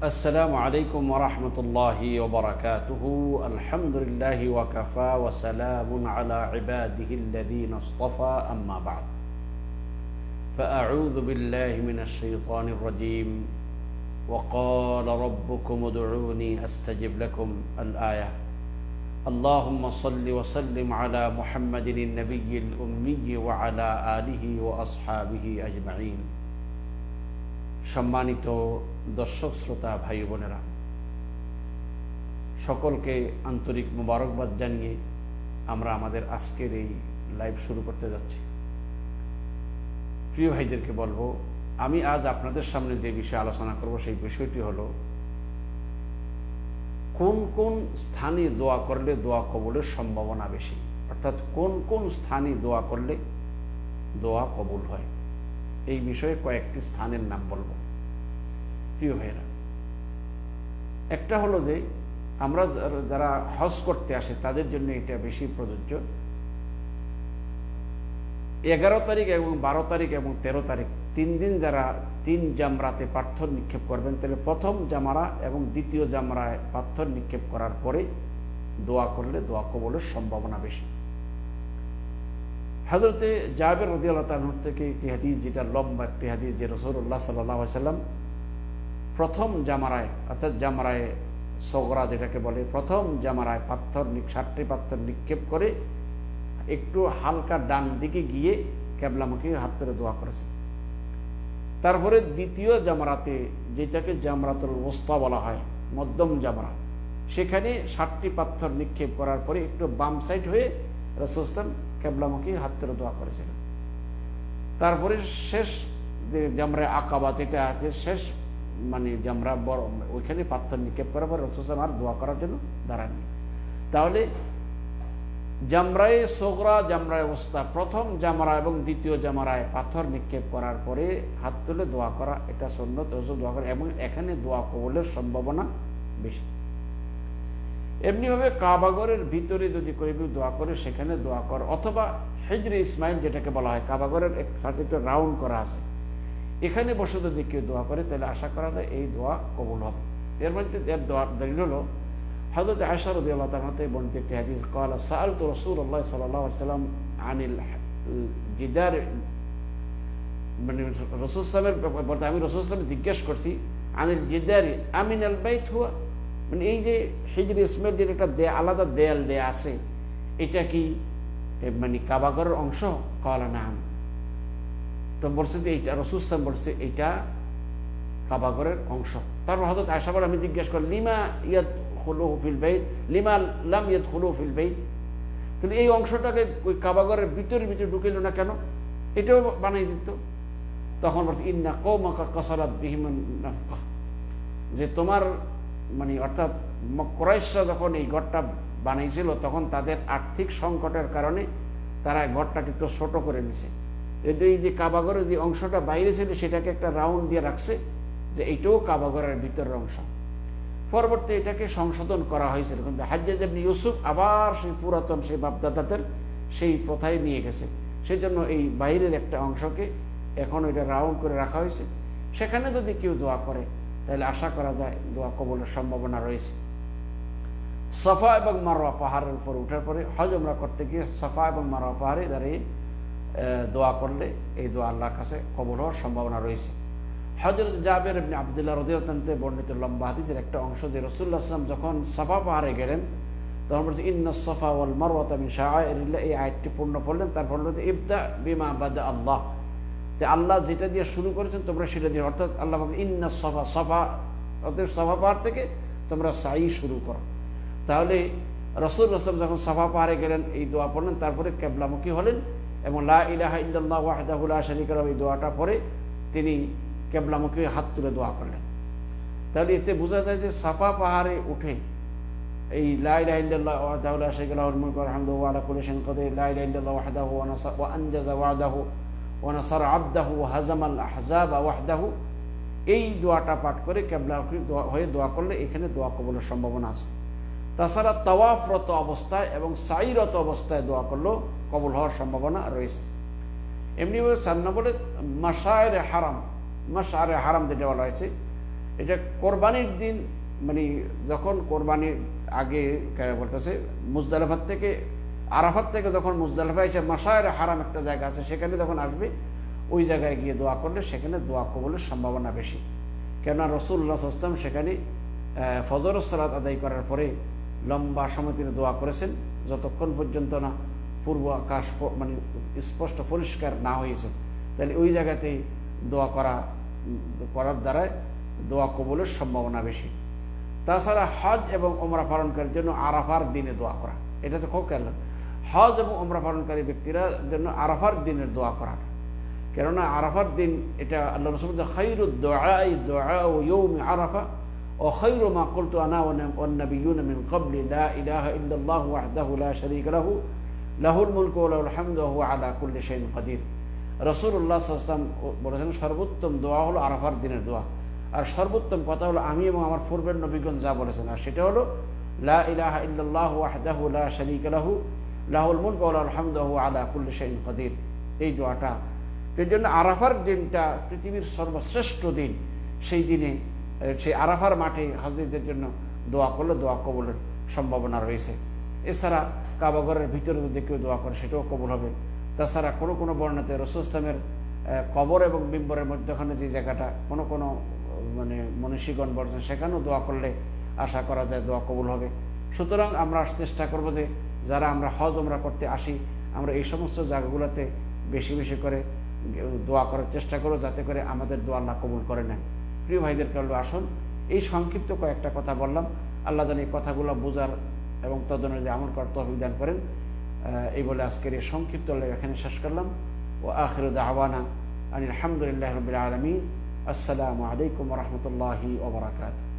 السلام عليكم ورحمة الله وبركاته. الحمد لله وكفى وسلام على عباده الذين اصطفى. أما بعد فأعوذ بالله من الشيطان الرجيم. وقال ربكم ادعوني أستجب لكم الآية. اللهم صل وسلم على محمد النبي الأمي وعلى آله وأصحابه أجمعين. সম্মানিত দর্শক, শ্রোতা, ভাই বোনেরা, সকলকে আন্তরিক মোবারকবাদ জানিয়ে আমরা আমাদের আজকের এই লাইভ শুরু করতে যাচ্ছি। প্রিয় ভাইদেরকে বলব, আমি আজ আপনাদের সামনে যে বিষয়ে আলোচনা করব সেই বিষয়টি হলো, কোন কোন স্থানে দোয়া করলে দোয়া কবলের সম্ভাবনা বেশি? অর্থাৎ কোন কোন স্থানে দোয়া করলে দোয়া কবুল হয়? এই বিষয়ে কয়েকটি স্থানের নাম বলব। প্রিয় ভাইরা একটা হলো যে, আমরা যারা হজ করতে আসে, তাদের জন্য এটা বেশি প্রযোজ্য। এগারো তারিখ এবং বারো তারিখ এবং তেরো তারিখ, তিন দিন যারা তিন জামরাতে পাথর নিক্ষেপ করবেন, তাহলে প্রথম জামারা এবং দ্বিতীয় জামরায় পাথর নিক্ষেপ করার পরে দোয়া করলে দোয়া কবলের সম্ভাবনা বেশি। হাজরতে জাবের রদি আল্লাহ তালুর থেকে একটি হাদিস, যেটা লম্বা একটি হাদিস, যে রসুল্লাহ সাল্লাহ সাল্লাম প্রথম জামারায়, অর্থাৎ জামারায় সগরা যেটাকে বলে, প্রথম জামারায় পাথর ষাটটি পাথর নিক্ষেপ করে একটু হালকা ডান দিকে গিয়ে ক্যাবলামুখী হাত ধরে দোয়া করেছে। তারপরে দ্বিতীয় জামারাতে, যেটাকে জামরাতুল ওস্তা বলা হয়, মধ্যম জামরা, সেখানে ষাটটি পাথর নিক্ষেপ করার পরে একটু বাম সাইড হয়ে রসুস্তান ক্যাবলামুখী হাত ধরে দোয়া করেছিলেন। তারপরে শেষ যে জামরায় আকাবা যেটা আছে, শেষ মানে জামরা বড়, ওইখানে পাথর নিক্ষেপ করার পর রসুস্তান আর দোয়া করার জন্য দাঁড়াননি। তাহলে জামরায় সোগরা, জামরায় অবস্থা, প্রথম জামরা এবং দ্বিতীয় জামারায় পাথর নিক্ষেপ করার পরে হাত তুলে দোয়া করা, এটা সন্ন্যত দোয়া করা এবং এখানে দোয়া কবলের সম্ভাবনা বেশি। এমনিভাবে কাবাগরের ভিতরে যদি কেউ দোয়া করে, সেখানে দোয়া কর। অথবা হেজরে ইসমাইল যেটাকে বলা হয়, কাবাগরের সাথে রাউন্ড করা আছে। এখানে বসে যদি কেউ দোয়া করে, তাহলে আশা করা যায় এই দোয়া কবুল হবে। এর মধ্যে এর দোয়ার দলিল হলো হজরত আয়সা রদি আল্লাহ বর্ণিত একটি হাদিস কলা সাল তো রসুল আল্লাহ সাল্লাহ সাল্লাম আনিল জিদার মানে রসুল সালামের আমি রসুল সালাম জিজ্ঞেস করছি, আনিল জিদারি আমিন আল বাইত হুয়া? মানে এই যে হিজর ইসমের যে একটা আলাদা দেয়াল দেয়া আছে, এটা কি মানে কাবাগরের অংশ? কলা নাম। তো বলছে যে এইটা, রসুল সালাম বলছে এটা কাবাগরের অংশ। তারপর হয়তো আশাবার আমি জিজ্ঞেস করি, লিমা ইয়াদ খুলুহু ফিল বাইত? লিমা লাম ইয়াদ খুলুহু ফিল বাইত? তাহলে এই অংশটাকে ওই কাবাগরের ভিতরে ভিতরে ঢুকিল না কেন? এটাও বানাই দিত। তখন বলছে, ইন্না কৌমাকা কসারাত বিহিমান যে তোমার মানে অর্থাৎ ক্রয়সরা যখন এই ঘরটা বানাইছিল, তখন তাদের আর্থিক সংকটের কারণে তারা ঘরটাকে একটু ছোট করে নিছে। এই যে কাবাগরের যে অংশটা বাইরে ছিল, সেটাকে একটা রাউন্ড দিয়ে রাখছে যে এইটাও কাবাগরের ভিতরের অংশ। পরবর্তী এটাকে সংশোধন করা হয়েছিল। কিন্তু হাজ্জাজ এমনি ইউসুফ আবার সেই পুরাতন সেই বাপদাদাদের সেই প্রথায় নিয়ে গেছে। সেই জন্য এই বাইরের একটা অংশকে এখন ওইটা রাউন্ড করে রাখা হয়েছে। সেখানে যদি কেউ দোয়া করে তাহলে আশা করা যায় দোয়া কবলের সম্ভাবনা রয়েছে। সফা এবং মারোয়া পাহাড়ের উপর উঠার পরে হজ আমরা করতে গিয়ে সফা এবং মারোয়া পাহাড়ে দাঁড়িয়ে দোয়া করলে এই দোয়া আল্লাহর কাছে কবল হওয়ার সম্ভাবনা রয়েছে। হজরত জাবের আবদুল্লাহ রদিয়তান্তে বর্ণিত লম্বা হাদিসের একটা অংশ যে রসুল্লাহ আসলাম যখন সফা পাহাড়ে গেলেন, তখন বলছে, ইন্না সফা ওয়াল মারওয়াত আমি শাহরিল্লাহ এই আয়াতটি পূর্ণ করলেন, তারপর বলছে ইবদা বিমা বাদা আল্লাহ। আল্লাহ যেটা দিয়ে শুরু করেছেন, তোমরা সেটা দিয়ে, অর্থাৎ আল্লাহ ইন্না সফা সফা অর্থাৎ সফা পাহাড় থেকে তোমরা সাই শুরু করো। তাহলে রসুল রসম যখন সফা পাহাড়ে গেলেন, এই দোয়া পড়লেন, তারপরে কেবলামুখী হলেন এবং লা এই দোয়াটা পরে তিনি কেবলামুখী হাত তুলে দোয়া করলেন। তাহলে এতে বোঝা যায় যে সাফা পাহাড়ে উঠে এই লাই লাইল্লাহ ওয়াহদাহুল্লাহ শরিকার মুলক আলহামদু ওয়ালা কুল্লি শাইইন কাদির, লা ইলাহা ইল্লাল্লাহ ওয়াহদাহু ওয়া নাসার আবদাহু হাজামাল আহজাব ওয়াহদাহু এই দোয়াটা পাঠ করে কেবলামুখী হয়ে দোয়া করলে এখানে দোয়া কবলের সম্ভাবনা আছে। তাছাড়া তওয়াফরত অবস্থায় এবং সাইরত অবস্থায় দোয়া করলেও কবল হওয়ার সম্ভাবনা রয়েছে। এমনিভাবে চার নম্বরে মাসায়ের হারাম মাসারে হারাম যেটা বলা হয়েছে, এটা কোরবানির দিন মানে যখন কোরবানির আগে বলতেছে, মুজদালেফার থেকে আরাফাত থেকে যখন মুজদালেফা এসে মাসায়ের হারাম একটা জায়গা আছে, সেখানে যখন আসবে, ওই জায়গায় গিয়ে দোয়া করলে সেখানে দোয়া কবলের সম্ভাবনা বেশি। কেননা রসুল্লাহ আসলাম সেখানে ফজর সালাত আদায় করার পরে লম্বা সময় তিনি দোয়া করেছেন, যতক্ষণ পর্যন্ত না পূর্ব আকাশ মানে স্পষ্ট পরিষ্কার না হয়েছে, তাহলে ওই জায়গাতেই দোয়া করা, করার দ্বারায় দোয়া কবলের সম্ভাবনা বেশি। তাছাড়া হজ এবং ওমরা পালনকারীর জন্য আরাফার দিনে দোয়া করা, এটা তো খুব খেয়াল হজ এবং ওমরা পালনকারী ব্যক্তিরা জন্য আরাফার দিনের দোয়া করাটা। কেননা আরাফার দিন এটা আল্লাহ রসুল খৈর দোয়াউমি আরাফা ও খৈর মা কলতু আনাবিন কবলি ইহ ওয়াহদাহুল্লাহ শরীক রাহু লাহুল মুলক আলহামদ আলা কুল্লি শৈন কদির রসুল্লাহ সাল্লাম বলেছেন, সর্বোত্তম দোয়া হলো আরাফার দিনের দোয়া। আর সর্বোত্তম কথা হলো আমি এবং আমার পূর্বের নবীগণ যা বলেছেন। আর সেটা হলো, লা ইলাহা ইল্লাহ ওয়াহদাহু লা শরীক রাহু লাহুল মুলকু ওয়া আলা কুল্লি শাইইন কাদির। এই দোয়াটা। সেই জন্য আরাফার দিনটা পৃথিবীর সর্বশ্রেষ্ঠ দিন। সেই দিনে, সেই আরাফার মাঠে হাজিরদের জন্য দোয়া করলে দোয়া কবলের সম্ভাবনা রয়েছে। এছাড়া কাবাগরের ভিতরে যদি কেউ দোয়া করে, সেটাও কবল হবে। তাছাড়া কোনো কোনো বর্ণাতে রসুল কবর এবং বিম্বরের মধ্যখানে যে জায়গাটা, কোনো কোনো মানে মনীষীগণ বলছেন সেখানেও দোয়া করলে আশা করা যায় দোয়া কবুল হবে। সুতরাং আমরা চেষ্টা করব যে যারা আমরা হজ আমরা করতে আসি, আমরা এই সমস্ত জায়গাগুলোতে বেশি বেশি করে দোয়া করার চেষ্টা করো যাতে করে আমাদের দোয়া আল্লাহ কবুল করে নেন। প্রিয় ভাইদের কালো আসুন, এই সংক্ষিপ্ত কয়েকটা কথা বললাম। আল্লাহ জানি এই কথাগুলো বোঝার এবং তদনুযায়ী আমল করতে অভিযান করেন। এই বলে আজকের এই সংক্ষিপ্ত এখানে শেষ করলাম। ও আখির আনিল আলহামদুলিল্লাহ রবিল আলমী আসসালামু আলাইকুম রহমতুল্লাহি ওবরাকাতু